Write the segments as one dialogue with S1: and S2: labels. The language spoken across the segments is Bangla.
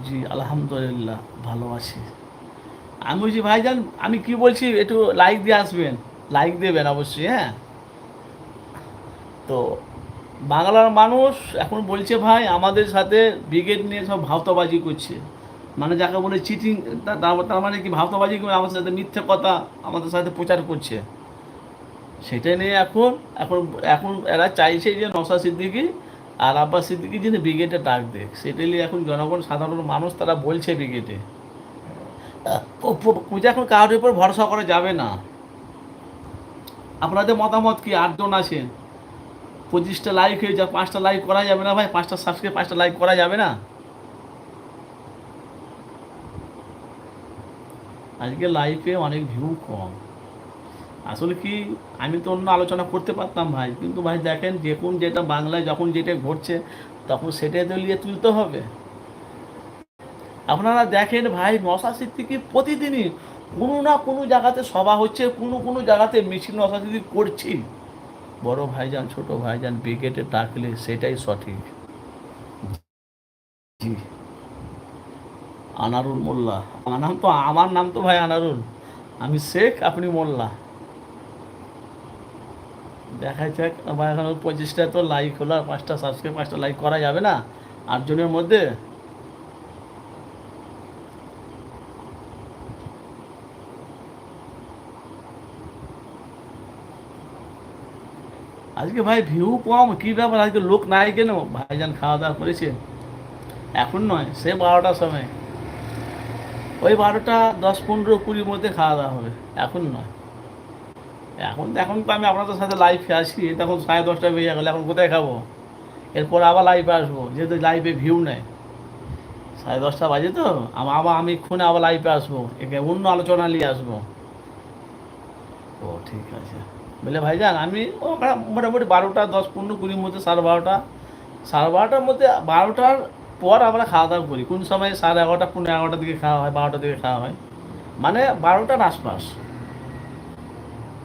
S1: জি, আলহামদুলিল্লাহ, ভালো আছি। আমি বলছি, ভাইজান, আমি কি বলছি? একটু লাইক দিয়ে আসবেন। লাইক দেবেন অবশ্যই হ্যাঁ? তো বাংলার মানুষ এখন বলছে, ভাই, আমাদের সাথে ব্রিগেড নিয়ে সব ভাওতাবাজি করছে। মানে যাকে বলে চিটিং তার মানে কি ভাওতাবাজি করে আমাদের সাথে মিথ্যে কথা, আমাদের সাথে প্রচার করছে? সেটা নিয়ে এখন এখন এখন এরা চাইছে যে নসা সিদ্দিকি আর আব্বাস সিদ্দিকি যিনি ব্রিগেডে ডাক দেখ সেটা নিয়ে এখন জনগণ, সাধারণ মানুষ তারা বলছে ব্রিগেডে। পূজা এখন কারোর উপর ভরসা করা যাবে না। আপনাদের মতামত কি? আটজন আছেন পঁচিশটা লাইক হয়ে যা পাঁচটা লাইক করা যাবে না ভাই? পাঁচটা সাবস্ক্রাইব পাঁচটা লাইক করা যাবে না? আজকে লাইফে অনেক ভিউ কম। আসলে কি, আমি তো অন্য আলোচনা করতে পারতাম ভাই, কিন্তু ভাই দেখেন যে কোন যেটা বাংলায় যখন যেটা ঘটছে, তখন সেটাই তো নিয়ে তুলতে হবে। আপনারা দেখেন ভাই নশা সিদ্দিকি প্রতিদিনই কোনো না কোনো জায়গাতে সভা হচ্ছে, কোনো কোনো জায়গাতে মিছিল নশা সিদ্দিকি করছি বড় ভাইজান, ছোট ভাইজান, ব্রিগেডে ডাকলে সেটাই সঠিক। জি। আনারুল মোল্লা। আমার নাম তো, আমার নাম তো ভাই আনারুল। আমি শেখ, আপনি মোল্লা। দেখা যাক, আমার এখন পঁচিশটা তো লাইক হলো, আর পাঁচটা সাবস্ক্রাইব পাঁচটা লাইক করা যাবে না। আটজনের মধ্যে আজকে ভাই ভিউ কম, কী ব্যাপার? আজকে লোক নাই কেন? ভাইজান খাওয়া দাওয়া করেছে। এখন নয় সে বারোটার সময়। ওই বারোটা দশ পনেরো কুড়ির মধ্যে খাওয়া দাওয়া হবে, এখন নয়। এখন এখন তো আমি আপনাদের সাথে লাইফে আসি তখন সাড়ে দশটা বেজে গেলে, এখন কোথায় খাব? এরপর আবার লাইভে আসব, যেহেতু লাইফে ভিউ নেয় সাড়ে দশটা বাজে তো আবার আমি খুনে আবার লাইভে আসব, একে অন্য আলোচনা নিয়ে আসব। ও, ঠিক আছে। বলে, ভাইজান, আমি মোটামুটি বারোটা, দশ, পনেরো, কুড়ির মধ্যে সাড়ে বারোটা। সাড়ে বারোটার মধ্যে বারোটার পর আমরা খাওয়া দাওয়া করি। কোন সময় সাড়ে এগারোটা, পনেরো এগারোটার দিকে খাওয়া হয়, বারোটার দিকে খাওয়া হয়। মানে বারোটার আশপাশ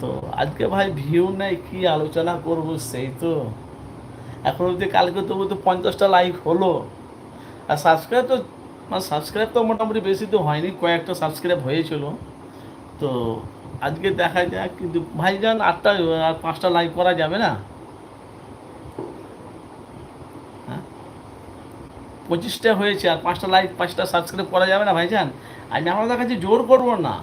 S1: তো আজকে ভাই ভিউ নেই, কি আলোচনা করব সেই তো। এখন অবধি কালকে তবু তো পঞ্চাশটা লাইক হলো। আর সাবস্ক্রাইব তো মানে সাবস্ক্রাইব তো মোটামুটি বেশি তো হয়নি, কয়েকটা সাবস্ক্রাইব হয়েছিল। তো আজকে দেখা যাক, কিন্তু ভাইজান আটটা, আর পাঁচটা লাইক করা যাবে না? হ্যাঁ? পঁচিশটা হয়েছে, আর পাঁচটা লাইক পাঁচটা সাবস্ক্রাইব করা যাবে না ভাইজান? আমি আপনাদের কাছে জোর করব না।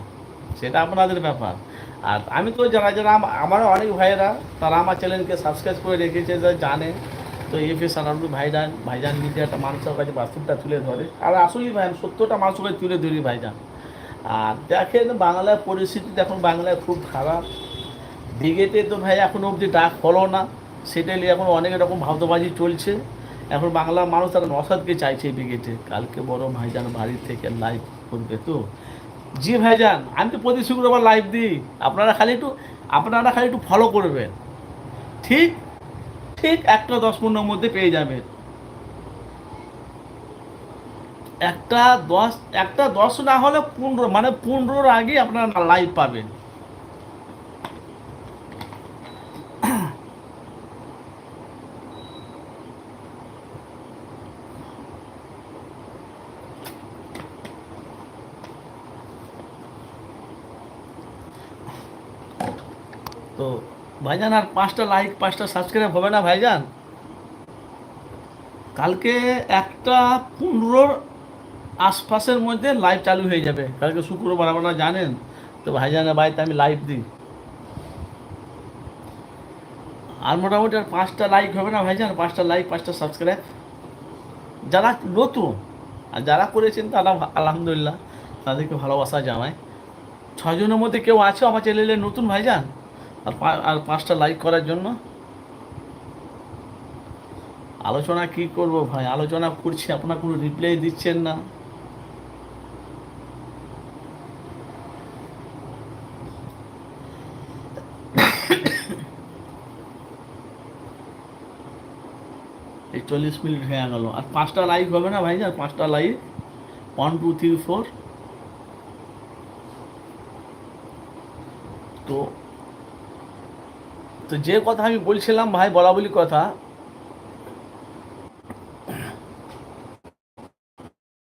S1: সেটা আপনাদের ব্যাপার। আর আমি তো যারা যারা আম- আমার অনেক ভাইয়েরা, তারা আমার চ্যানেলকে সাবস্ক্রাইব করে রেখেছে যারা জানে। তো এফ এস আনারুল ভাইজান ভাইজান মিডিয়াটা মানুষের কাছে বাস্তবটা তুলে ধরে। আর আসলেই ভাই সত্যটা মানুষের কাছে তুলে ধরি ভাইজান। আর দেখেন, বাংলার পরিস্থিতি এখন বাংলায় খুব খারাপ। ব্রিগেডে তো ভাই এখন অবধি ডাক হলো না। সেটা নিয়ে এখন অনেক রকম ভাবতবাজি চলছে। এখন বাংলার মানুষ তারা নসাদকে চাইছে ব্রিগেডে কালকে বড় ভাইজান বাড়ি থেকে লাইভ করবে তো। জি ভাইজান, আমি তো প্রতি শুক্রবার লাইভ দিই। আপনারা খালি একটু, আপনারা খালি একটু ফলো করবেন। ঠিক ঠিক একটা দশ পনেরোর মধ্যে পেয়ে যাবেন। একটা দশ একটা দশ না হলে পনেরো মানে পনেরোর আগে আপনারা লাইভ পাবেন। তো ভাইজান, আর পাঁচটা লাইক পাঁচটা সাবস্ক্রাইব হবে না ভাইজান? কালকে একটা পনেরোর আশপাশের মধ্যে লাইভ চালু হয়ে যাবে। কালকে শুক্রবার আপনারা জানেন। তো ভাইজানের বাড়িতে আমি লাইভ দিই। আর মোটামুটি আর পাঁচটা লাইক হবে না ভাইজান? পাঁচটা লাইক পাঁচটা সাবস্ক্রাইব যারা নতুন, আর যারা করেছেন তারা আলহামদুলিল্লাহ, তাদেরকে ভালোবাসা জানায় ছজনের মধ্যে কেউ আছে আমার চ্যানেলে নতুন ভাইজান? আর আর পাঁচটা লাইক করার জন্য? আলোচনা কি করব ভাই? আলোচনা করছি, আপনার কোনো রিপ্লাই দিচ্ছেন না। এই চল্লিশ মিনিট হয়ে গেল। আর পাঁচটা লাইক হবে না ভাই? আর পাঁচটা like one two three four তো তো যে কথা আমি বলছিলাম ভাই বলা বলি কথা